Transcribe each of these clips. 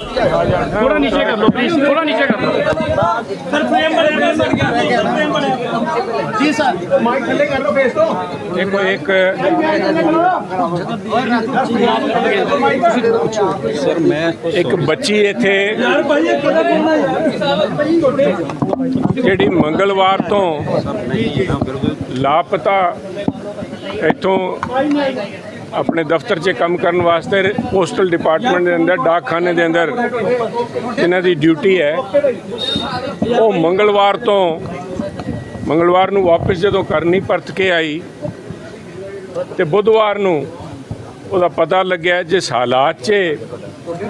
थोड़ा नीचे कर लो प्लीज थोड़ा नीचे कर लो ਜੀ ਸਰ ਮਾਈਕ ਥੱਲੇ ਕਰ ਲਓ ਫੇਸ ਤੋਂ देखो एक ਸਰ ਮੈਂ ਇੱਕ ਬੱਚੀ ਇੱਥੇ ਜਿਹੜੀ ਮੰਗਲਵਾਰ ਤੋਂ ਲਾਪਤਾ ਇੱਥੋਂ ਆਪਣੇ ਦਫ਼ਤਰ 'ਚ ਕੰਮ ਕਰਨ ਵਾਸਤੇ ਪੋਸਟਲ ਡਿਪਾਰਟਮੈਂਟ ਦੇ ਅੰਦਰ, ਡਾਕਖਾਨੇ ਦੇ ਅੰਦਰ ਇਹਨਾਂ ਦੀ ਡਿਊਟੀ ਹੈ। ਉਹ ਮੰਗਲਵਾਰ ਤੋਂ ਮੰਗਲਵਾਰ ਨੂੰ ਵਾਪਸ ਜਦੋਂ ਕਰਨੀ ਪਰਤ ਕੇ ਆਈ ਤੇ ਬੁੱਧਵਾਰ ਨੂੰ ਉਹਦਾ ਪਤਾ ਲੱਗਿਆ ਜਿਸ ਹਾਲਾਤ 'ਚ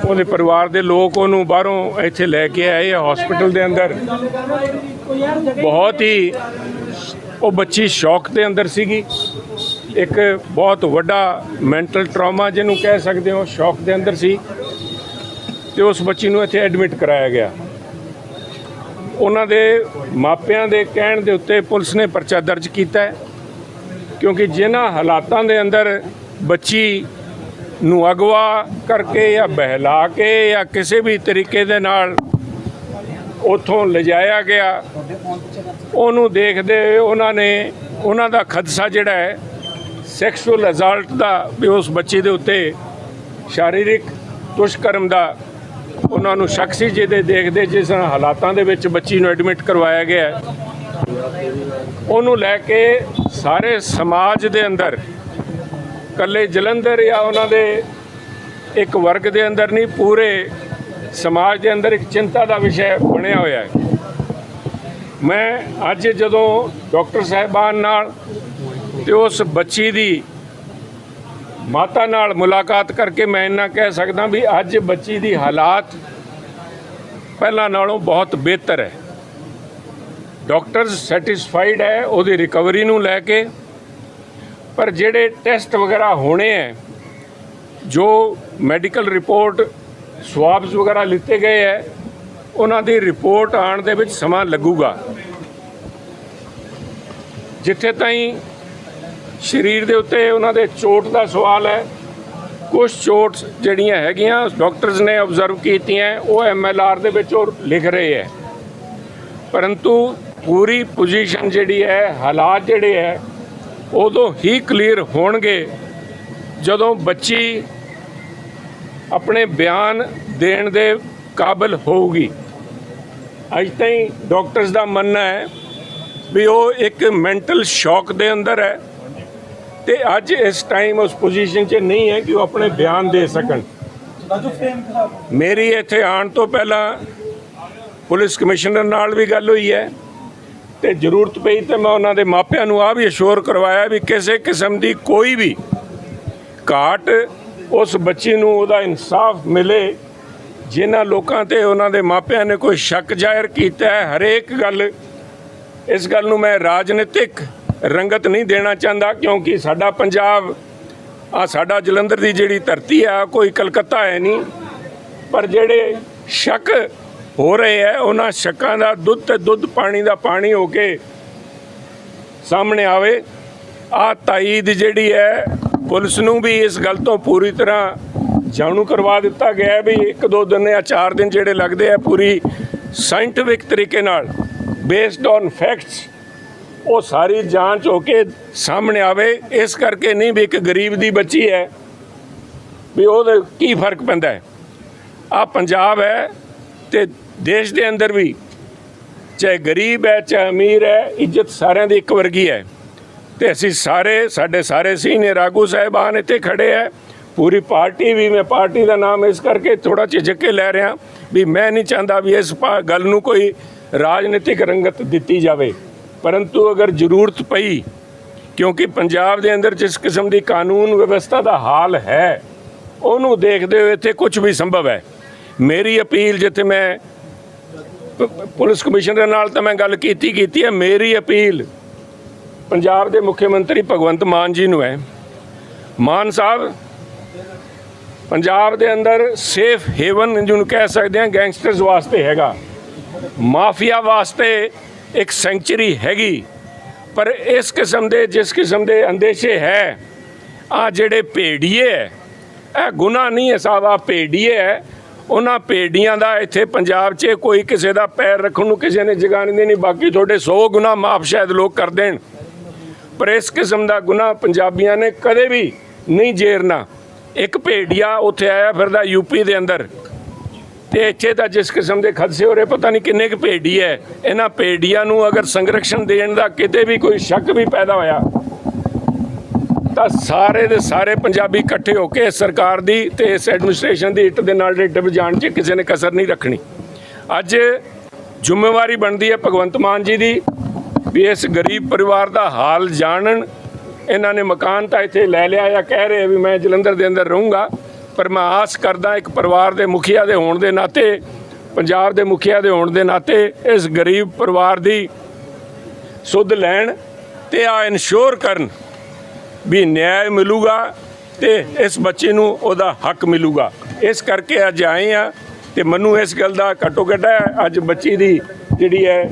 ਉਹਦੇ ਪਰਿਵਾਰ ਦੇ ਲੋਕ ਉਹਨੂੰ ਬਾਹਰੋਂ ਇੱਥੇ ਲੈ ਕੇ ਆਏ ਹਸਪੀਟਲ ਦੇ ਅੰਦਰ। ਬਹੁਤ ਹੀ ਉਹ ਬੱਚੀ ਸ਼ੌਕ ਦੇ ਅੰਦਰ ਸੀਗੀ। ਇੱਕ ਬਹੁਤ ਵੱਡਾ ਮੈਂਟਲ ਟਰਾਮਾ ਜਿਹਨੂੰ ਕਹਿ ਸਕਦੇ ਹੋ, ਸ਼ੌਕ ਦੇ ਅੰਦਰ ਸੀ ਤੇ ਉਸ ਬੱਚੀ ਨੂੰ ਇੱਥੇ ਐਡਮਿਟ ਕਰਾਇਆ ਗਿਆ। ਉਹਨਾਂ ਦੇ ਮਾਪਿਆਂ ਦੇ ਕਹਿਣ ਦੇ ਉੱਤੇ ਪੁਲਿਸ ਨੇ ਪਰਚਾ ਦਰਜ ਕੀਤਾ ਕਿਉਂਕਿ ਜਿਨ੍ਹਾਂ ਹਾਲਾਤਾਂ ਦੇ ਅੰਦਰ ਬੱਚੀ ਨੂੰ ਅਗਵਾ ਕਰਕੇ ਜਾਂ ਬਹਿਲਾ ਕੇ ਜਾਂ ਕਿਸੇ ਵੀ ਤਰੀਕੇ ਦੇ ਨਾਲ ਉਥੋਂ ਲਿਜਾਇਆ ਗਿਆ, ਉਹਨੂੰ ਦੇਖਦੇ ਹੋਏ ਉਹਨਾਂ ਨੇ, ਉਹਨਾਂ ਦਾ ਖਦਸ਼ਾ ਜਿਹੜਾ ਹੈ ਸੈਕਸ਼ੂਅਲ ਅਸਾਲਟ ਦਾ ਵੀ ਉਸ ਬੱਚੀ ਦੇ ਉੱਤੇ ਸ਼ਾਰੀਰਿਕ ਦੁਸ਼ਕਰਮ ਦਾ ਉਹਨਾਂ ਨੂੰ ਸ਼ੱਕ ਸੀ, ਜਿਹਦੇ ਦੇਖਦੇ ਜਿਸ ਹਾਲਾਤਾਂ ਦੇ ਵਿੱਚ ਬੱਚੀ ਨੂੰ ਐਡਮਿਟ ਕਰਵਾਇਆ ਗਿਆ ਉਹਨੂੰ ਲੈ ਕੇ ਸਾਰੇ ਸਮਾਜ ਦੇ ਅੰਦਰ ਕੱਲੇ ਜਲੰਧਰ ਜਾਂ ਉਹਨਾਂ ਦੇ ਇੱਕ ਵਰਗ ਦੇ ਅੰਦਰ ਨਹੀਂ, ਪੂਰੇ ਸਮਾਜ ਦੇ ਅੰਦਰ ਇੱਕ ਚਿੰਤਾ ਦਾ ਵਿਸ਼ਾ ਬਣਿਆ ਹੋਇਆ ਹੈ। ਮੈਂ ਅੱਜ ਜਦੋਂ ਡਾਕਟਰ ਸਾਹਿਬਾਨ ਨਾਲ ਤੇ ਉਸ ਬੱਚੀ ਦੀ ਮਾਤਾ ਨਾਲ ਮੁਲਾਕਾਤ ਕਰਕੇ ਮੈਂ ਇੰਨਾ ਕਹਿ ਸਕਦਾ ਵੀ ਅੱਜ ਬੱਚੀ ਦੀ ਹਾਲਾਤ ਪਹਿਲਾਂ ਨਾਲੋਂ ਬਹੁਤ ਬਿਹਤਰ ਹੈ। ਡਾਕਟਰਸ ਸੈਟੀਸਫਾਈਡ ਹੈ, ਉਹਦੀ ਰਿਕਵਰੀ ਨੂੰ ਲੈ ਕੇ। ਪਰ ਜਿਹੜੇ ਟੈਸਟ ਵਗੈਰਾ ਹੋਣੇ ਹੈ, ਜੋ ਮੈਡੀਕਲ ਰਿਪੋਰਟ, ਸਵਾਬਸ ਵਗੈਰਾ ਲਿੱਤੇ ਗਏ ਹੈ, ਉਹਨਾਂ ਦੀ ਰਿਪੋਰਟ ਆਉਣ ਦੇ ਵਿੱਚ ਸਮਾਂ ਲੱਗੂਗਾ। ਜਿੱਥੇ ਤਾਈਂ ਸਰੀਰ ਦੇ ਉੱਤੇ ਉਹਨਾਂ ਦੇ ਚੋਟ ਦਾ ਸਵਾਲ ਹੈ। ਕੁਝ ਚੋਟ ਜਿਹੜੀਆਂ ਹੈਗੀਆਂ, ਡਾਕਟਰਸ ਨੇ ਆਬਜ਼ਰਵ ਕੀਤੀਆਂ, ਉਹ ਐਮਐਲਆਰ ਦੇ ਵਿੱਚ ਉਹ ਲਿਖ ਰਹੇ ਹੈ। ਪਰੰਤੂ ਪੂਰੀ ਪੋਜੀਸ਼ਨ ਜਿਹੜੀ ਹੈ, ਹਾਲਾਤ ਜਿਹੜੇ ਹੈ, ਉਦੋਂ ਹੀ ਕਲੀਅਰ ਹੋਣਗੇ ਜਦੋਂ ਬੱਚੀ ਆਪਣੇ ਬਿਆਨ ਦੇਣ ਦੇ ਕਾਬਿਲ ਹੋਊਗੀ। ਅੱਜ ਤਾਈਂ ਡਾਕਟਰਸ ਦਾ ਮੰਨਣਾ ਹੈ ਵੀ ਉਹ ਇੱਕ ਮੈਂਟਲ ਸ਼ੌਕ ਦੇ ਅੰਦਰ ਹੈ। ਤੇ ਅੱਜ ਇਸ ਟਾਈਮ ਉਸ ਪੋਜੀਸ਼ਨ 'ਚ ਨਹੀਂ ਹੈ ਕਿ ਉਹ ਆਪਣੇ ਬਿਆਨ ਦੇ ਸਕਣ। ਮੇਰੀ ਇੱਥੇ ਆਉਣ ਤੋਂ ਪਹਿਲਾਂ ਪੁਲਿਸ ਕਮਿਸ਼ਨਰ ਨਾਲ ਵੀ ਗੱਲ ਹੋਈ ਹੈ ਤੇ ਜ਼ਰੂਰਤ ਪਈ ਤੇ ਮੈਂ ਉਹਨਾਂ ਦੇ ਮਾਪਿਆਂ ਨੂੰ ਆ ਵੀ ਅਸ਼ੋਰ ਕਰਵਾਇਆ ਵੀ ਕਿਸੇ ਕਿਸਮ ਦੀ ਕੋਈ ਵੀ ਘਾਟ ਉਸ ਬੱਚੀ ਨੂੰ ਉਹਦਾ ਇਨਸਾਫ ਮਿਲੇ, ਜਿਨ੍ਹਾਂ ਲੋਕਾਂ ਤੇ ਉਹਨਾਂ ਦੇ ਮਾਪਿਆਂ ਨੇ ਕੋਈ ਸ਼ੱਕ ਜ਼ਾਹਿਰ ਕੀਤਾ ਹੈ। ਹਰੇਕ ਗੱਲ, ਇਸ ਗੱਲ ਨੂੰ ਮੈਂ ਰਾਜਨੀਤਿਕ ਰੰਗਤ ਨਹੀਂ ਦੇਣਾ ਚਾਹੁੰਦਾ ਕਿਉਂਕਿ ਸਾਡਾ ਪੰਜਾਬ, ਆ ਸਾਡਾ ਜਲੰਧਰ ਦੀ ਜਿਹੜੀ ਧਰਤੀ ਆ, ਕੋਈ ਕਲਕੱਤਾ ਹੈ ਨਹੀਂ। ਪਰ ਜਿਹੜੇ ਸ਼ੱਕ ਹੋ ਰਹੇ ਹੈ ਉਹਨਾਂ ਸ਼ੱਕਾਂ ਦਾ ਦੁੱਧ ਤੇ ਦੁੱਧ ਪਾਣੀ ਦਾ ਪਾਣੀ ਹੋ ਕੇ ਸਾਹਮਣੇ ਆਵੇ। ਆ ਤਾਈਦ ਜਿਹੜੀ ਹੈ, ਪੁਲਿਸ ਨੂੰ ਵੀ ਇਸ ਗੱਲ ਤੋਂ ਪੂਰੀ ਤਰ੍ਹਾਂ ਜਾਣੂ ਕਰਵਾ ਦਿੱਤਾ ਗਿਆ ਵੀ ਇੱਕ ਦੋ ਦਿਨ ਜਾਂ ਚਾਰ ਦਿਨ ਜਿਹੜੇ ਲੱਗਦੇ ਆ ਪੂਰੀ ਸਾਇੰਟਿਫਿਕ ਤਰੀਕੇ ਨਾਲ ਬੇਸਡ ਔਨ ਫੈਕਟਸ ਉਹ ਸਾਰੀ ਜਾਂਚ ਹੋ ਕੇ ਸਾਹਮਣੇ ਆਵੇ, ਇਸ ਕਰਕੇ ਨਹੀਂ ਵੀ ਇੱਕ ਗਰੀਬ ਦੀ ਬੱਚੀ ਹੈ, ਵੀ ਉਹਦੇ ਕੀ ਫ਼ਰਕ ਪੈਂਦਾ ਹੈ। ਆ ਪੰਜਾਬ ਹੈ ਤੇ ਦੇਸ਼ ਦੇ ਅੰਦਰ ਵੀ, ਚਾਹੇ ਗਰੀਬ ਹੈ, ਚਾਹੇ ਅਮੀਰ ਹੈ, ਇੱਜ਼ਤ ਸਾਰਿਆਂ ਦੀ ਇੱਕ ਵਰਗੀ ਹੈ। ਤੇ ਅਸੀਂ ਸਾਰੇ, ਸਾਡੇ ਸਾਰੇ ਸੀਨੀਅਰ ਆਗੂ ਸਾਹਿਬਾਨ ਇੱਥੇ ਖੜੇ ਹੈ। ਪੂਰੀ ਪਾਰਟੀ ਵੀ, ਮੈਂ ਪਾਰਟੀ ਦਾ ਨਾਮ ਇਸ ਕਰਕੇ ਥੋੜਾ ਝਿਜਕ ਕੇ ਲੈ ਰਿਹਾ ਵੀ ਮੈਂ ਨਹੀਂ ਚਾਹੁੰਦਾ ਵੀ ਇਸ ਪਾ- ਗੱਲ ਨੂੰ ਕੋਈ ਰਾਜਨੀਤਿਕ ਰੰਗਤ ਦਿੱਤੀ ਜਾਵੇ। ਪਰੰਤੂ ਅਗਰ ਜ਼ਰੂਰਤ ਪਈ, ਕਿਉਂਕਿ ਪੰਜਾਬ ਦੇ ਅੰਦਰ ਜਿਸ ਕਿਸਮ ਦੀ ਕਾਨੂੰਨ ਵਿਵਸਥਾ ਦਾ ਹਾਲ ਹੈ, ਉਹਨੂੰ ਦੇਖਦੇ ਹੋਏ ਇੱਥੇ ਕੁਝ ਵੀ ਸੰਭਵ ਹੈ। ਮੇਰੀ ਅਪੀਲ ਜਿੱਥੇ ਮੈਂ ਪੁਲਿਸ ਕਮਿਸ਼ਨਰ ਨਾਲ ਤਾਂ ਮੈਂ ਗੱਲ ਕੀਤੀ ਕੀਤੀ ਹੈ। ਮੇਰੀ ਅਪੀਲ ਪੰਜਾਬ ਦੇ ਮੁੱਖ ਮੰਤਰੀ ਭਗਵੰਤ ਮਾਨ ਜੀ ਨੂੰ ਹੈ। ਮਾਨ ਸਾਹਿਬ, ਪੰਜਾਬ ਦੇ ਅੰਦਰ ਸੇਫ ਹੇਵਨ ਜਿਹਨੂੰ ਕਹਿ ਸਕਦੇ ਹਾਂ ਗੈਂਗਸਟਰਸ ਵਾਸਤੇ ਹੈਗਾ। ਮਾਫੀਆ ਵਾਸਤੇ ਇੱਕ ਸੈਂਚਰੀ ਹੈਗੀ। ਪਰ ਇਸ ਕਿਸਮ ਦੇ, ਜਿਸ ਕਿਸਮ ਦੇ ਅੰਦੇਸ਼ੇ ਹੈ, ਆ ਜਿਹੜੇ ਭੇੜੀਏ ਹੈ ਇਹ ਗੁਨਾਹ ਨਹੀਂ ਹੈ ਸਾਹਿਬ ਆ ਭੇੜੀਏ ਹੈ ਉਹਨਾਂ ਭੇਡੀਆਂ ਦਾ ਇੱਥੇ ਪੰਜਾਬ 'ਚ ਕੋਈ ਕਿਸੇ ਦਾ ਪੈਰ ਰੱਖਣ ਨੂੰ ਕਿਸੇ ਨੇ ਜਗ੍ਹਾ ਨਹੀਂ ਦੇਣੀ ਬਾਕੀ ਤੁਹਾਡੇ 100 ਗੁਣਾ ਮਾਫ ਸ਼ਾਇਦ ਲੋਕ ਕਰ ਦੇਣ। ਪਰ ਇਸ ਕਿਸਮ ਦਾ ਗੁਨਾਹ ਪੰਜਾਬੀਆਂ ਨੇ ਕਦੇ ਵੀ ਨਹੀਂ ਜੇਰਨਾ। ਇੱਕ ਭੇਡੀਆ ਉੱਥੇ ਆਇਆ ਫਿਰਦਾ ਯੂਪੀ ਦੇ ਅੰਦਰ। ਤੇ ਇੱਥੇ ਤਾਂ ਜਿਸ ਕਿਸਮ ਦੇ ਖਦਸੇ ਹੋ ਰਹੇ, ਪਤਾ ਨਹੀਂ ਕਿੰਨੇ ਕੁ ਭੇਡੀ ਹੈ ਇਹਨਾਂ ਭੇਡੀਆਂ ਨੂੰ ਅਗਰ ਸੰਰਕਸ਼ਣ ਦੇਣ ਦਾ ਕਿਤੇ ਵੀ ਕੋਈ ਸ਼ੱਕ ਵੀ ਪੈਦਾ ਹੋਇਆ, ਤਾਂ ਸਾਰੇ ਦੇ ਸਾਰੇ ਪੰਜਾਬੀ ਇਕੱਠੇ ਹੋ ਕੇ ਇਸ ਸਰਕਾਰ ਦੀ ਤੇ ਇਸ ਐਡਮਿਨਿਸਟ੍ਰੇਸ਼ਨ ਦੀ ਇੱਟ ਦੇ ਨਾਲ ਇੱਟ ਵਜਾਉਣ 'ਚ ਕਿਸੇ ਨੇ ਕਸਰ ਨਹੀਂ ਰੱਖਣੀ। ਅੱਜ ਜ਼ਿੰਮੇਵਾਰੀ ਬਣਦੀ ਹੈ ਭਗਵੰਤ ਮਾਨ ਜੀ ਦੀ ਵੀ ਇਸ ਗਰੀਬ ਪਰਿਵਾਰ ਦਾ ਹਾਲ ਜਾਣਨ। ਇਹਨਾਂ ਨੇ ਮਕਾਨ ਤਾਂ ਇੱਥੇ ਲੈ ਲਿਆ ਜਾਂ ਕਹਿ ਰਹੇ ਵੀ ਮੈਂ ਜਲੰਧਰ ਦੇ ਅੰਦਰ ਰਹੂੰਗਾ। ਪਰ ਮੈਂ ਆਸ ਕਰਦਾ ਇੱਕ ਪਰਿਵਾਰ ਦੇ ਮੁਖੀਆ ਦੇ ਹੋਣ ਦੇ ਨਾਤੇ, ਪੰਜਾਬ ਦੇ ਮੁਖੀਆ ਦੇ ਹੋਣ ਦੇ ਨਾਤੇ ਇਸ ਗਰੀਬ ਪਰਿਵਾਰ ਦੀ ਸੁੱਧ ਲੈਣ ਤੇ ਆ ਇਨਸ਼ੋਰ ਕਰਨ ਵੀ ਨਿਆਂ ਮਿਲੂਗਾ ਤੇ ਇਸ ਬੱਚੇ ਨੂੰ ਉਹਦਾ ਹੱਕ ਮਿਲੂਗਾ। ਇਸ ਕਰਕੇ ਅੱਜ ਆਏ ਆ ਤੇ ਮੈਨੂੰ ਇਸ ਗੱਲ ਦਾ ਘੱਟੋ ਘੱਟ ਹੈ, ਅੱਜ ਬੱਚੀ ਦੀ ਜਿਹੜੀ ਹੈ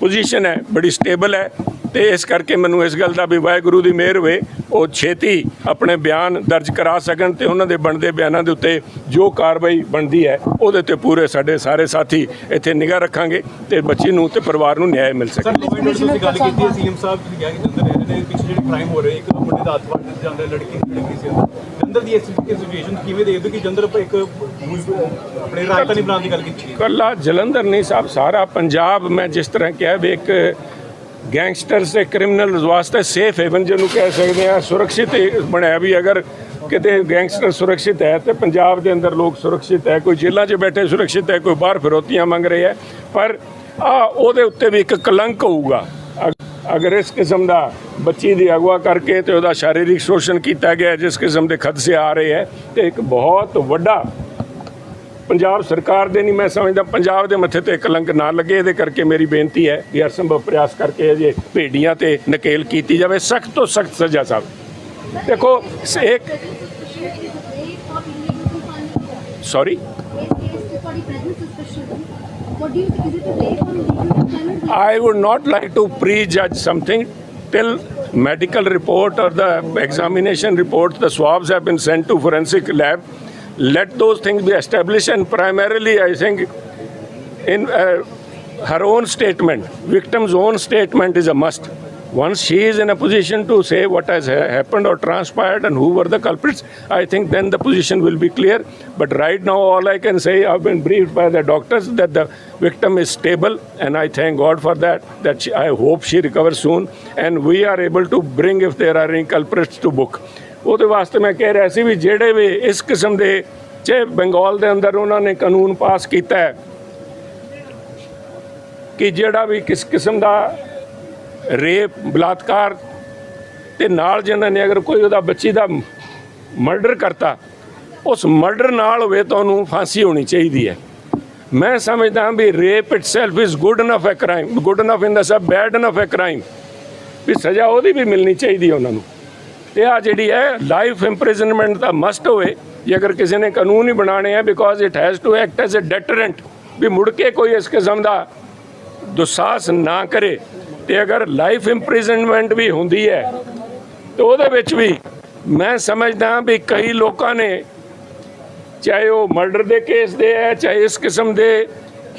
ਪੋਜੀਸ਼ਨ ਹੈ, ਬੜੀ ਸਟੇਬਲ ਹੈ। ਤੇ ਇਸ ਕਰਕੇ ਮੈਨੂੰ ਇਸ ਗੱਲ ਦਾ ਵੀ ਵਾਹਿਗੁਰੂ ਦੀ ਮਿਹਰ ਹੋਵੇ ਉਹ ਛੇਤੀ ਆਪਣੇ ਬਿਆਨ ਦਰਜ ਕਰਾ ਸਕਣ ਤੇ ਉਹਨਾਂ ਦੇ ਬਣਦੇ ਬਿਆਨਾਂ ਦੇ ਉੱਤੇ ਜੋ ਕਾਰਵਾਈ ਬਣਦੀ ਹੈ ਉਹਦੇ ਤੇ ਪੂਰੇ ਸਾਡੇ ਸਾਰੇ ਸਾਥੀ ਇੱਥੇ ਨਿਗਾਹ ਰੱਖਾਂਗੇ ਤੇ ਬੱਚੀ ਨੂੰ ਤੇ ਪਰਿਵਾਰ ਨੂੰ ਨਿਆਂ ਮਿਲ ਸਕੇ। ਸਰ ਕੋਵਿਡ ਤੁਸੀਂ ਗੱਲ ਕੀਤੀ ਹੈ ਸੀਐਮ ਸਾਹਿਬ ਤੁਸੀਂ ਕਿਹਾ ਕਿ ਜੰਦਰ ਰਹਿ ਰਹੇ ਨੇ ਪਿੱਛੇ ਜਿਹੜੇ ਕ੍ਰਾਈਮ ਹੋ ਰਹੇ ਇੱਕ ਮੁੰਡੇ ਦਾ ਹੱਥ ਵੱਢ ਜਾਂਦਾ ਹੈ, ਲੜਕੀ ਦੀ ਲੜਕੀ ਸੀ। ਜੰਦਰ ਦੀ ਇਸ ਸਿਚੁਏਸ਼ਨ ਕਿਵੇਂ ਦੇਖਦੇ ਹੋ ਕਿ ਜੰਦਰ ਆਪਾਂ ਇੱਕ ਆਪਣੇ ਰਾਜਧਾਨੀ ਬਣਾਉਣ ਦੀ ਗੱਲ ਕੀਤੀ ਹੈ? ਕੱਲਾ ਜਲੰਧਰ ਨਹੀਂ ਸਾਹਿਬ ਸਾਰਾ ਪੰਜਾਬ ਮੈਂ ਜਿਸ ਤਰ੍ਹਾਂ ਕਿਹਾ ਵੀ ਇੱਕ ਗੈਂਗਸਟਰਸ ਤੇ ਕ੍ਰਿਮੀਨਲਸ ਵਾਸਤੇ ਸੇਫ ਹੈਵਨ ਜਿਹਨੂੰ ਕਹਿ ਸਕਦੇ ਆ ਸੁਰੱਖਿਅਤ ਹੀ ਬਣਿਆ ਵੀ ਅਗਰ ਕਿਤੇ ਗੈਂਗਸਟਰ ਸੁਰੱਖਿਅਤ ਹੈ ਤੇ ਪੰਜਾਬ ਦੇ ਅੰਦਰ ਲੋਕ ਸੁਰੱਖਿਅਤ ਹੈ, ਕੋਈ ਜੇਲ੍ਹਾਂ 'ਚ ਬੈਠੇ ਸੁਰੱਖਿਅਤ ਹੈ, ਕੋਈ ਬਾਹਰ ਫਿਰੋਤੀਆਂ ਮੰਗ ਰਹੇ ਹੈ, ਪਰ ਆ ਉਹਦੇ ਉੱਤੇ ਵੀ ਇੱਕ ਕਲੰਕ ਹੋਊਗਾ। ਅਗ- ਅਗਰ ਇਸ ਕਿਸਮ ਦਾ ਬੱਚੀ ਦੀ ਅਗਵਾ ਕਰਕੇ ਤੇ ਉਹਦਾ ਸ਼ਾਰੀਰਿਕ ਸ਼ੋਸ਼ਣ ਕੀਤਾ ਗਿਆ, ਜਿਸ ਕਿਸਮ ਦੇ ਖਦਸ਼ੇ ਆ ਰਹੇ ਹੈ, ਤੇ ਇੱਕ ਬਹੁਤ ਵੱਡਾ ਪੰਜਾਬ ਸਰਕਾਰ ਦੇ ਨਹੀਂ ਮੈਂ ਸਮਝਦਾ ਪੰਜਾਬ ਦੇ ਮੱਥੇ ਤੇ ਕਲੰਕ ਨਾ ਲੱਗੇ ਇਹਦੇ ਕਰਕੇ ਮੇਰੀ ਬੇਨਤੀ ਹੈ ਕਿ ਹਰ ਸੰਭਵ ਪ੍ਰਯਾਸ ਕਰਕੇ ਅਜੇ ਭੇਡੀਆਂ ਤੇ ਨਕੇਲ ਕੀਤੀ ਜਾਵੇ ਸਖਤ ਤੋਂ ਸਖਤ ਸਜ਼ਾ ਸਾਹਿਬ ਦੇਖੋ ਸ- ਇੱਕ sorry What do you think? Is it a rape or illegal? Cannot be. I would not like to prejudge something till medical report or the examination report, the swabs have been sent to forensic lab. Let those things be established and primarily I think in uh, her own statement, victim's own statement is a must. Once she is in a position to say what has ha- happened or transpired and who were the culprits, I think then the position will be clear. But right now, all I can say, I've been briefed by the doctors that the victim is stable, and I thank God for that. That she, I hope she recovers soon, and we are able to bring, if there are any culprits, to book. ਉਹਦੇ ਵਾਸਤੇ ਮੈਂ ਕਹਿ ਰਿਹਾ ਸੀ ਵੀ ਜਿਹੜੇ ਵੀ ਇਸ ਕਿਸਮ ਦੇ ਜੇ ਬੰਗਾਲ ਦੇ ਅੰਦਰ ਉਹਨਾਂ ਨੇ ਕਾਨੂੰਨ ਪਾਸ ਕੀਤਾ ਹੈ, ਕਿ ਜਿਹੜਾ ਵੀ ਕਿਸ ਕਿਸਮ ਦਾ ਰੇਪ, ਬਲਾਤਕਾਰ ਤੇ ਨਾਲ ਜਿਹਨਾਂ ਨੇ ਅਗਰ ਕੋਈ ਉਹਦਾ ਬੱਚੀ ਦਾ ਮਰਡਰ ਕਰਤਾ, ਉਸ ਮਰਡਰ ਨਾਲ ਹੋਵੇ ਤਾਂ ਉਹਨੂੰ ਫਾਂਸੀ ਹੋਣੀ ਚਾਹੀਦੀ ਹੈ। ਮੈਂ ਸਮਝਦਾ ਹਾਂ ਵੀ rape itself is good enough ਹੈ crime good enough in the sub bad enough ਹੈ ਕ੍ਰਾਈਮ ਵੀ ਸਜ਼ਾ ਉਹਦੀ ਵੀ ਮਿਲਣੀ ਚਾਹੀਦੀ ਹੈ ਉਹਨਾਂ ਨੂੰ। ਤੇ ਆ ਜਿਹੜੀ ਹੈ ਲਾਈਫ ਇੰਪ੍ਰਿਜ਼ਨਮੈਂਟ ਦਾ ਮਸਟ ਹੋਵੇ। ਜੇ ਅਗਰ ਕਿਸੇ ਨੇ ਕਾਨੂੰਨ ਹੀ ਬਣਾਣੇ ਆ because it has to act as a deterrent ਵੀ ਮੁੜ ਕੇ ਕੋਈ ਇਸ ਕਿਸਮ ਦਾ ਦੁਸਾਸ ਨਾ ਕਰੇ। ਤੇ ਅਗਰ ਲਾਈਫ ਇੰਪ੍ਰਿਜ਼ਨਮੈਂਟ ਵੀ ਹੁੰਦੀ ਹੈ, ਤੇ ਉਹਦੇ ਵਿੱਚ ਵੀ ਮੈਂ ਸਮਝਦਾ ਵੀ ਕਈ ਲੋਕਾਂ ਨੇ, ਚਾਹੇ ਉਹ ਮਰਡਰ ਦੇ ਕੇਸ ਦੇ ਹੈ, ਚਾਹੇ ਇਸ ਕਿਸਮ ਦੇ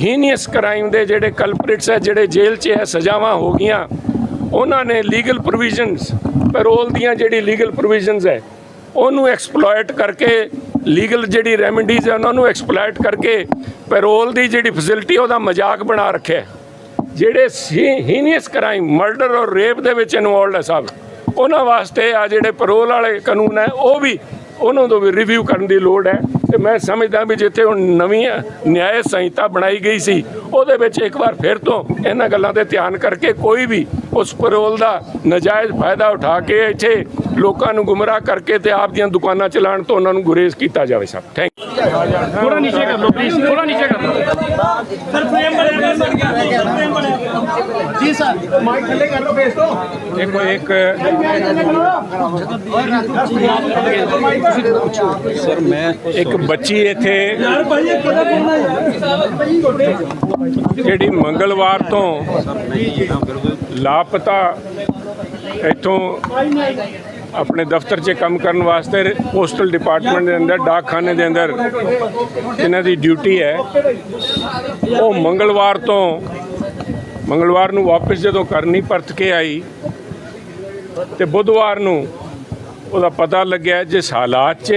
ਹੀਨੀਅਸ ਕ੍ਰਾਈਮ ਦੇ ਜਿਹੜੇ ਕਲਪ੍ਰਿਟਸ ਹੈ, ਜਿਹੜੇ ਜੇਲ੍ਹ 'ਚ ਹੈ, ਸਜ਼ਾਵਾਂ ਹੋ ਗਈਆਂ ਉਹਨਾਂ ਨੇ ਲੀਗਲ ਪ੍ਰੋਵੀਜ਼ਨਸ ਪੈਰੋਲ ਦੀਆਂ ਜਿਹੜੀ ਲੀਗਲ ਪ੍ਰੋਵੀਜ਼ਨਸ ਹੈ, ਉਹਨੂੰ ਐਕਸਪਲੋਇਟ ਕਰਕੇ ਲੀਗਲ ਜਿਹੜੀ ਰੈਮਡੀਜ਼ ਹੈ, ਉਹਨਾਂ ਨੂੰ ਐਕਸਪਲੋਇਟ ਕਰਕੇ ਪੈਰੋਲ ਦੀ ਜਿਹੜੀ ਫੈਸਿਲਿਟੀ ਉਹਦਾ ਮਜ਼ਾਕ ਬਣਾ ਰੱਖਿਆ ਹੈ। ਜਿਹੜੇ heinous crime murder or rape ਦੇ ਵਿੱਚ ਇਨਵੋਲਡ ਹੈ ਸਭ, ਉਹਨਾਂ ਵਾਸਤੇ ਆ ਜਿਹੜੇ ਪੈਰੋਲ ਵਾਲੇ ਕਾਨੂੰਨ ਹੈ, ਉਹ ਵੀ ਉਹਨਾਂ ਤੋਂ ਵੀ ਰਿਵਿਊ ਕਰਨ ਦੀ ਲੋੜ ਹੈ ਤੇ ਮੈਂ ਸਮਝਦਾ ਵੀ ਜਿੱਥੇ ਹੁਣ ਨਵੀਂ ਨਿਆਂ ਸੰਹਿਤਾ ਬਣਾਈ ਗਈ ਸੀ, ਉਹਦੇ ਵਿੱਚ ਇੱਕ ਵਾਰ ਫਿਰ ਤੋਂ ਇਹਨਾਂ ਗੱਲਾਂ ਤੇ ਧਿਆਨ ਕਰਕੇ ਕੋਈ ਵੀ ਉਸ ਪਰੋਲ ਦਾ ਨਜਾਇਜ਼ ਫਾਇਦਾ ਉਠਾ ਕੇ ਇੱਥੇ ਲੋਕਾਂ ਨੂੰ ਗੁੰਮਰਾਹ ਕਰਕੇ ਤੇ ਆਪ ਦੀਆਂ ਦੁਕਾਨਾਂ ਚਲਾਣ ਤੋਂ ਉਹਨਾਂ ਨੂੰ ਗੁਰੇਜ਼ ਕੀਤਾ ਜਾਵੇ ਸਰ। ਥੈਂਕ ਥੋੜਾ ਨੀਚੇ ਕਰ ਲਓ ਪਲੀਜ਼ ਥੋੜਾ ਨੀਚੇ ਕਰ ਲਓ। ਸਰ ਫਰੇਮ ਬਣਿਆ ਬਣ ਗਿਆ। ਫਰੇਮ ਬਣਿਆ ਜੀ ਸਰ। ਮਾਈਕ ਥੱਲੇ ਕਰ ਲਓ ਫੇਸ ਤੋਂ। ਦੇਖੋ ਇੱਕ ਸਰ ਮੈਂ ਇੱਕ ਬੱਚੀ ਇੱਥੇ ਜਿਹੜੀ ਮੰਗਲਵਾਰ ਤੋਂ ਲਾਪਤਾ ਇੱਥੋਂ ਆਪਣੇ ਦਫ਼ਤਰ 'ਚ ਕੰਮ ਕਰਨ ਵਾਸਤੇ ਪੋਸਟਲ ਡਿਪਾਰਟਮੈਂਟ ਦੇ ਅੰਦਰ, ਡਾਕਖਾਨੇ ਦੇ ਅੰਦਰ ਇਹਨਾਂ ਦੀ ਡਿਊਟੀ ਹੈ, ਉਹ ਮੰਗਲਵਾਰ ਤੋਂ ਮੰਗਲਵਾਰ ਨੂੰ ਵਾਪਸ ਜਦੋਂ ਕਰਨੀ ਪਰਤ ਕੇ ਆਈ ਤੇ ਬੁੱਧਵਾਰ ਨੂੰ ਉਹਦਾ ਪਤਾ ਲੱਗਿਆ ਜਿਸ ਹਾਲਾਤ 'ਚ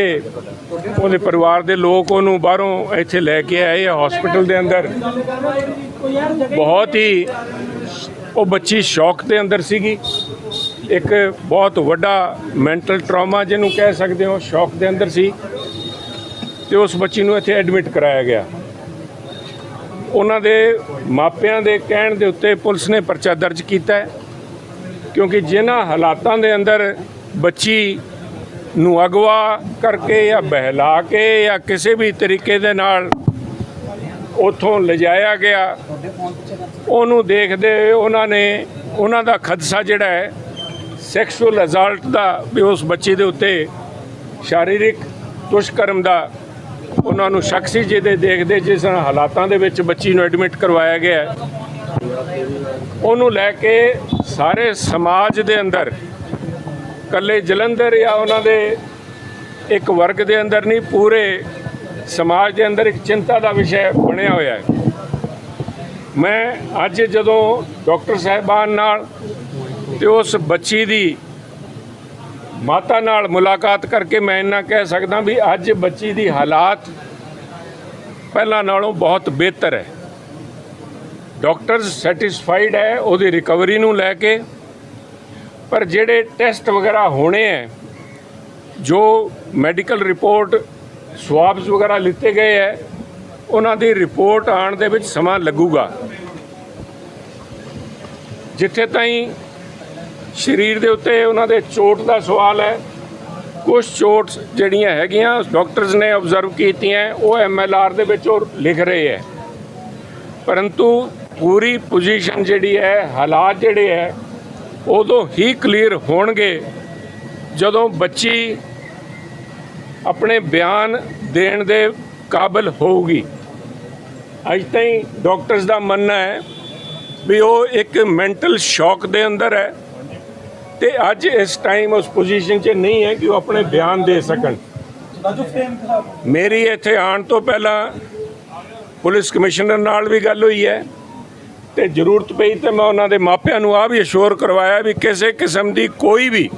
ਉਹਦੇ ਪਰਿਵਾਰ ਦੇ ਲੋਕ ਉਹਨੂੰ ਬਾਹਰੋਂ ਇੱਥੇ ਲੈ ਕੇ ਆਏ ਆ ਹਸਪੀਟਲ ਦੇ ਅੰਦਰ। ਬਹੁਤ ਹੀ ਉਹ ਬੱਚੀ ਸ਼ੌਕ ਦੇ ਅੰਦਰ ਸੀਗੀ। ਇੱਕ ਬਹੁਤ ਵੱਡਾ ਮੈਂਟਲ ਟਰਾਮਾ ਜਿਹਨੂੰ ਕਹਿ ਸਕਦੇ ਹੋ, ਸ਼ੌਕ ਦੇ ਅੰਦਰ ਸੀ। ਤੇ ਉਸ ਬੱਚੀ ਨੂੰ ਇੱਥੇ ਐਡਮਿਟ ਕਰਾਇਆ ਗਿਆ। ਉਹਨਾਂ ਦੇ ਮਾਪਿਆਂ ਦੇ ਕਹਿਣ ਦੇ ਉੱਤੇ ਪੁਲਿਸ ਨੇ ਪਰਚਾ ਦਰਜ ਕੀਤਾ ਕਿਉਂਕਿ ਜਿਨ੍ਹਾਂ ਹਾਲਾਤਾਂ ਦੇ ਅੰਦਰ ਬੱਚੀ ਨੂੰ ਅਗਵਾ ਕਰਕੇ ਜਾਂ ਬਹਿਲਾ ਕੇ ਜਾਂ ਕਿਸੇ ਵੀ ਤਰੀਕੇ ਦੇ ਨਾਲ ਉਥੋਂ ਲਿਜਾਇਆ ਗਿਆ ਉਹਨੂੰ ਦੇਖਦੇ ਹੋਏ ਉਹਨਾਂ ਨੇ, ਉਹਨਾਂ ਦਾ ਖਦਸ਼ਾ ਜਿਹੜਾ ਹੈ ਸੈਕਸ਼ੂਅਲ ਅਸਾਲਟ ਦਾ ਵੀ ਉਸ ਬੱਚੀ ਦੇ ਉੱਤੇ ਸ਼ਾਰੀਰਿਕ ਦੁਸ਼ਕਰਮ ਦਾ ਉਹਨਾਂ ਨੂੰ ਸ਼ੱਕ ਸੀ, ਜਿਹਦੇ ਦੇਖਦੇ ਜਿਸ ਹਾਲਾਤਾਂ ਦੇ ਵਿੱਚ ਬੱਚੀ ਨੂੰ ਐਡਮਿਟ ਕਰਵਾਇਆ ਗਿਆ ਉਹਨੂੰ ਲੈ ਕੇ ਸਾਰੇ ਸਮਾਜ ਦੇ ਅੰਦਰ ਕੱਲੇ ਜਲੰਧਰ ਜਾਂ ਉਹਨਾਂ ਦੇ ਇੱਕ ਵਰਗ ਦੇ ਅੰਦਰ ਨਹੀਂ, ਪੂਰੇ ਸਮਾਜ ਦੇ ਅੰਦਰ ਇੱਕ ਚਿੰਤਾ ਦਾ ਵਿਸ਼ਾ ਬਣਿਆ ਹੋਇਆ ਹੈ। ਮੈਂ ਅੱਜ ਜਦੋਂ ਡਾਕਟਰ ਸਾਹਿਬਾਨ ਨਾਲ ਤੇ ਉਸ ਬੱਚੀ ਦੀ ਮਾਤਾ ਨਾਲ ਮੁਲਾਕਾਤ ਕਰਕੇ ਮੈਂ ਇੰਨਾ ਕਹਿ ਸਕਦਾ ਵੀ ਅੱਜ ਬੱਚੀ ਦੀ ਹਾਲਾਤ ਪਹਿਲਾਂ ਨਾਲੋਂ ਬਹੁਤ ਬਿਹਤਰ ਹੈ। ਡਾਕਟਰਸ ਸੈਟੀਸਫਾਈਡ ਹੈ ਉਹਦੀ ਰਿਕਵਰੀ ਨੂੰ ਲੈ ਕੇ, ਪਰ ਜਿਹੜੇ ਟੈਸਟ ਵਗੈਰਾ ਹੋਣੇ ਹੈ, ਜੋ ਮੈਡੀਕਲ ਰਿਪੋਰਟ ਸਵਾਬਸ ਵਗੈਰਾ ਲਿੱਤੇ ਗਏ ਹੈ, ਉਹਨਾਂ ਦੀ ਰਿਪੋਰਟ ਆਉਣ ਦੇ ਵਿੱਚ ਸਮਾਂ ਲੱਗੂਗਾ। ਜਿੱਥੇ ਤਾਈਂ ਸਰੀਰ ਦੇ ਉੱਤੇ ਉਹਨਾਂ ਦੇ ਚੋਟ ਦਾ ਸਵਾਲ ਹੈ ਕੁਝ ਚੋਟਸ ਜਿਹੜੀਆਂ ਹੈਗੀਆਂ, ਡਾਕਟਰਸ ਨੇ ਆਬਜ਼ਰਵ ਕੀਤੀਆਂ, ਉਹ ਐਮਐਲਆਰ ਦੇ ਵਿੱਚ ਉਹ ਲਿਖ ਰਹੇ ਹੈ। ਪਰੰਤੂ ਪੂਰੀ ਪੋਜੀਸ਼ਨ ਜਿਹੜੀ ਹੈ, ਹਾਲਾਤ ਜਿਹੜੇ ਹੈ, ਉਦੋਂ ਹੀ ਕਲੀਅਰ ਹੋਣਗੇ ਜਦੋਂ ਬੱਚੀ ਆਪਣੇ ਬਿਆਨ ਦੇਣ ਦੇ ਕਾਬਿਲ ਹੋਊਗੀ। ਅੱਜ ਤਾਈਂ ਡਾਕਟਰਸ ਦਾ ਮੰਨਣਾ ਹੈ ਵੀ ਉਹ ਇੱਕ ਮੈਂਟਲ ਸ਼ੌਕ ਦੇ ਅੰਦਰ ਹੈ ਤੇ ਅੱਜ ਇਸ ਟਾਈਮ ਉਸ ਪੋਜੀਸ਼ਨ 'ਚ ਨਹੀਂ ਹੈ ਕਿ ਉਹ ਆਪਣੇ ਬਿਆਨ ਦੇ ਸਕਣ। ਮੇਰੀ ਇੱਥੇ ਆਉਣ ਤੋਂ ਪਹਿਲਾਂ ਪੁਲਿਸ ਕਮਿਸ਼ਨਰ ਨਾਲ ਵੀ ਗੱਲ ਹੋਈ ਹੈ ਤੇ ਜ਼ਰੂਰਤ ਪਈ ਤੇ ਮੈਂ ਉਹਨਾਂ ਦੇ ਮਾਪਿਆਂ ਨੂੰ ਆ ਵੀ ਅਸ਼ੋਰ ਕਰਵਾਇਆ ਵੀ ਕਿਸੇ ਕਿਸਮ ਦੀ ਕੋਈ ਵੀ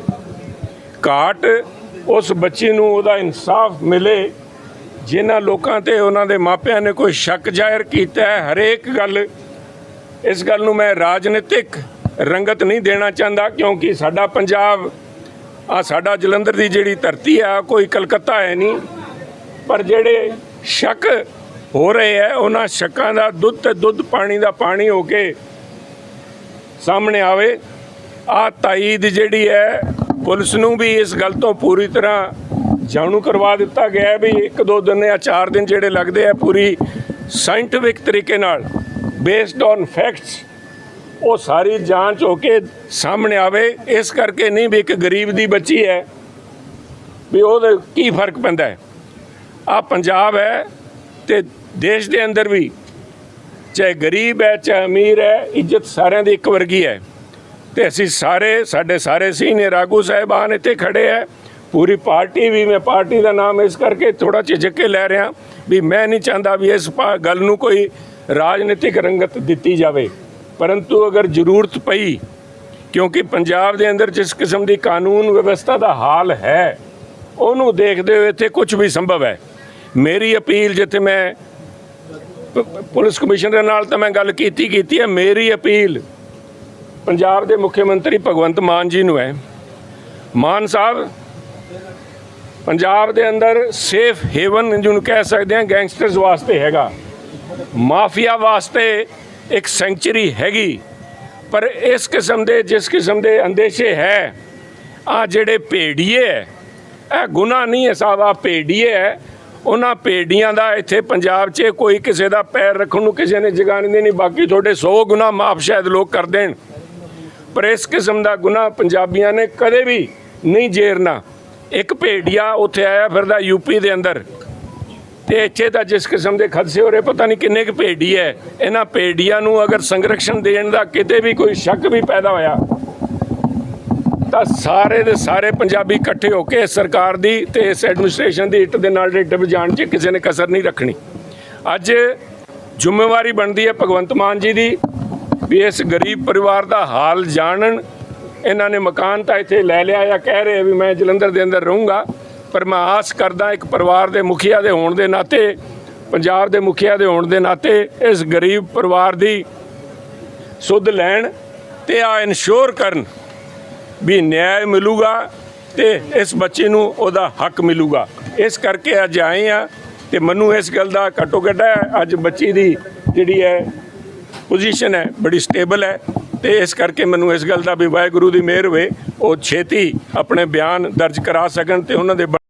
ਘਾਟ ਉਸ ਬੱਚੀ ਨੂੰ ਉਹਦਾ ਇਨਸਾਫ ਮਿਲੇ, ਜਿਨ੍ਹਾਂ ਲੋਕਾਂ ਤੇ ਉਹਨਾਂ ਦੇ ਮਾਪਿਆਂ ਨੇ ਕੋਈ ਸ਼ੱਕ ਜ਼ਾਹਿਰ ਕੀਤਾ ਹੈ, ਹਰੇਕ ਗੱਲ ਇਸ ਗੱਲ ਨੂੰ ਮੈਂ ਰਾਜਨੀਤਿਕ ਰੰਗਤ ਨਹੀਂ ਦੇਣਾ ਚਾਹੁੰਦਾ ਕਿਉਂਕਿ ਸਾਡਾ ਪੰਜਾਬ, ਆ ਸਾਡਾ ਜਲੰਧਰ ਦੀ ਜਿਹੜੀ ਧਰਤੀ ਆ, ਕੋਈ ਕਲਕੱਤਾ ਹੈ ਨਹੀਂ। ਪਰ ਜਿਹੜੇ ਸ਼ੱਕ ਹੋ ਰਹੇ ਹੈ ਉਹਨਾਂ ਸ਼ੱਕਾਂ ਦਾ ਦੁੱਧ ਤੇ ਦੁੱਧ ਪਾਣੀ ਦਾ ਪਾਣੀ ਹੋ ਕੇ ਸਾਹਮਣੇ ਆਵੇ। ਆ ਤਾਈਦ ਜਿਹੜੀ ਹੈ, ਪੁਲਿਸ ਨੂੰ ਵੀ ਇਸ ਗੱਲ ਤੋਂ ਪੂਰੀ ਤਰ੍ਹਾਂ ਜਾਣੂ ਕਰਵਾ ਦਿੱਤਾ ਗਿਆ ਵੀ ਇੱਕ ਦੋ ਦਿਨ ਜਾਂ ਚਾਰ ਦਿਨ ਜਿਹੜੇ ਲੱਗਦੇ ਆ ਪੂਰੀ ਸਾਇੰਟਿਫਿਕ ਤਰੀਕੇ ਨਾਲ ਬੇਸਡ ਔਨ ਫੈਕਟਸ ਉਹ ਸਾਰੀ ਜਾਂਚ ਹੋ ਕੇ ਸਾਹਮਣੇ ਆਵੇ। ਇਸ ਕਰਕੇ ਨਹੀਂ ਵੀ ਇੱਕ ਗਰੀਬ ਦੀ ਬੱਚੀ ਹੈ, ਵੀ ਉਹਦੇ ਕੀ ਫ਼ਰਕ ਪੈਂਦਾ ਹੈ। ਆ ਪੰਜਾਬ ਹੈ ਤੇ ਦੇਸ਼ ਦੇ ਅੰਦਰ ਵੀ ਚਾਹੇ ਗਰੀਬ ਹੈ, ਚਾਹੇ ਅਮੀਰ ਹੈ, ਇੱਜ਼ਤ ਸਾਰਿਆਂ ਦੀ ਇੱਕ ਵਰਗੀ ਹੈ। ਤੇ ਅਸੀਂ ਸਾਰੇ, ਸਾਡੇ ਸਾਰੇ ਸੀਨੀਅਰ ਆਗੂ ਸਾਹਿਬਾਨ ਇੱਥੇ ਖੜੇ ਹੈ। ਪੂਰੀ ਪਾਰਟੀ ਵੀ, ਮੈਂ ਪਾਰਟੀ ਦਾ ਨਾਮ ਇਸ ਕਰਕੇ ਥੋੜਾ ਝਿਜਕ ਕੇ ਲੈ ਰਿਹਾ ਵੀ ਮੈਂ ਨਹੀਂ ਚਾਹੁੰਦਾ ਵੀ ਇਸ ਪਾ- ਗੱਲ ਨੂੰ ਕੋਈ ਰਾਜਨੀਤਿਕ ਰੰਗਤ ਦਿੱਤੀ ਜਾਵੇ। ਪਰੰਤੂ ਅਗਰ ਜ਼ਰੂਰਤ ਪਈ, ਕਿਉਂਕਿ ਪੰਜਾਬ ਦੇ ਅੰਦਰ ਜਿਸ ਕਿਸਮ ਦੀ ਕਾਨੂੰਨ ਵਿਵਸਥਾ ਦਾ ਹਾਲ ਹੈ, ਉਹਨੂੰ ਦੇਖਦੇ ਹੋਏ ਇੱਥੇ ਕੁਝ ਵੀ ਸੰਭਵ ਹੈ। ਮੇਰੀ ਅਪੀਲ ਜਿੱਥੇ ਮੈਂ ਪੁਲਿਸ ਕਮਿਸ਼ਨਰ ਨਾਲ ਤਾਂ ਮੈਂ ਗੱਲ ਕੀਤੀ ਕੀਤੀ ਹੈ। ਮੇਰੀ ਅਪੀਲ ਪੰਜਾਬ ਦੇ ਮੁੱਖ ਮੰਤਰੀ ਭਗਵੰਤ ਮਾਨ ਜੀ ਨੂੰ ਹੈ। ਮਾਨ ਸਾਹਿਬ, ਪੰਜਾਬ ਦੇ ਅੰਦਰ ਸੇਫ ਹੇਵਨ ਜਿਹਨੂੰ ਕਹਿ ਸਕਦੇ ਹਾਂ, ਗੈਂਗਸਟਰਸ ਵਾਸਤੇ ਹੈਗਾ। ਮਾਫੀਆ ਵਾਸਤੇ ਇੱਕ ਸੈਂਚਰੀ ਹੈਗੀ। ਪਰ ਇਸ ਕਿਸਮ ਦੇ, ਜਿਸ ਕਿਸਮ ਦੇ ਅੰਦੇਸ਼ੇ ਹੈ ਆ ਜਿਹੜੇ ਭੇੜੀਏ ਹੈ, ਇਹ ਗੁਨਾਹ ਨਹੀਂ ਹੈ ਸਾਹਿਬ ਆ ਭੇੜੀਏ ਹੈ। ਉਹਨਾਂ ਭੇੜੀਆਂ ਦਾ ਇੱਥੇ ਪੰਜਾਬ 'ਚ ਕੋਈ ਕਿਸੇ ਦਾ ਪੈਰ ਰੱਖਣ ਨੂੰ ਕਿਸੇ ਨੇ ਜਗ੍ਹਾ ਨਹੀਂ ਦੇਣੀ, ਬਾਕੀ ਤੁਹਾਡੇ 100 ਗੁਨਾਹ ਮਾਫ ਸ਼ਾਇਦ ਲੋਕ ਕਰ ਦੇਣ। ਪਰ ਇਸ ਕਿਸਮ ਦਾ ਗੁਨਾਹ ਪੰਜਾਬੀਆਂ ਨੇ ਕਦੇ ਵੀ ਨਹੀਂ ਜੇਰਨਾ। ਇੱਕ ਭੇੜੀਆ ਉੱਥੇ ਆਇਆ ਫਿਰਦਾ ਯੂਪੀ ਦੇ ਅੰਦਰ। ਤੇ ਇੱਥੇ ਤਾਂ ਜਿਸ ਕਿਸਮ ਦੇ ਖਦਸ਼ੇ ਹੋ ਰਹੇ, ਪਤਾ ਨਹੀਂ ਕਿੰਨੇ ਕੁ ਭੇਡੀ ਹੈ ਇਹਨਾਂ ਭੇਡੀਆਂ ਨੂੰ ਅਗਰ ਸੰਰਕਸ਼ਣ ਦੇਣ ਦਾ ਕਿਤੇ ਵੀ ਕੋਈ ਸ਼ੱਕ ਵੀ ਪੈਦਾ ਹੋਇਆ, ਤਾਂ ਸਾਰੇ ਦੇ ਸਾਰੇ ਪੰਜਾਬੀ ਇਕੱਠੇ ਹੋ ਕੇ ਇਸ ਸਰਕਾਰ ਦੀ ਤੇ ਇਸ ਐਡਮਿਨਿਸਟ੍ਰੇਸ਼ਨ ਦੀ ਇੱਟ ਦੇ ਨਾਲ ਇੱਟ ਵਜਾਉਣ 'ਚ ਕਿਸੇ ਨੇ ਕਸਰ ਨਹੀਂ ਰੱਖਣੀ। ਅੱਜ ਜ਼ਿੰਮੇਵਾਰੀ ਬਣਦੀ ਹੈ ਭਗਵੰਤ ਮਾਨ ਜੀ ਦੀ ਵੀ ਇਸ ਗਰੀਬ ਪਰਿਵਾਰ ਦਾ ਹਾਲ ਜਾਣਨ। ਇਹਨਾਂ ਨੇ ਮਕਾਨ ਤਾਂ ਇੱਥੇ ਲੈ ਲਿਆ ਜਾਂ ਕਹਿ ਰਹੇ ਵੀ ਮੈਂ ਜਲੰਧਰ ਦੇ ਅੰਦਰ ਰਹੂੰਗਾ। ਪਰ ਮੈਂ ਆਸ ਕਰਦਾ ਇੱਕ ਪਰਿਵਾਰ ਦੇ ਮੁਖੀਆ ਦੇ ਹੋਣ ਦੇ ਨਾਤੇ, ਪੰਜਾਬ ਦੇ ਮੁਖੀਆ ਦੇ ਹੋਣ ਦੇ ਨਾਤੇ ਇਸ ਗਰੀਬ ਪਰਿਵਾਰ ਦੀ ਸੁੱਧ ਲੈਣ ਤੇ ਆ ਇਨਸ਼ੋਰ ਕਰਨ ਵੀ ਨਿਆਂ ਮਿਲੂਗਾ ਤੇ ਇਸ ਬੱਚੇ ਨੂੰ ਉਹਦਾ ਹੱਕ ਮਿਲੂਗਾ। ਇਸ ਕਰਕੇ ਅੱਜ ਆਏ ਆ ਤੇ ਮੈਨੂੰ ਇਸ ਗੱਲ ਦਾ ਘੱਟੋ ਘੱਟ ਹੈ, ਅੱਜ ਬੱਚੀ ਦੀ ਜਿਹੜੀ ਹੈ ਪੋਜੀਸ਼ਨ ਹੈ ਬੜੀ ਸਟੇਬਲ ਹੈ ਤੇ ਇਸ ਕਰਕੇ ਮੈਨੂੰ ਇਸ ਗੱਲ ਦਾ ਵੀ ਵਾਹਿਗੁਰੂ ਦੀ ਮਿਹਰ ਹੋਵੇ, ਉਹ ਛੇਤੀ ਆਪਣੇ ਬਿਆਨ ਦਰਜ ਕਰਾ ਸਕਣ ਤੇ ਉਹਨਾਂ ਦੇ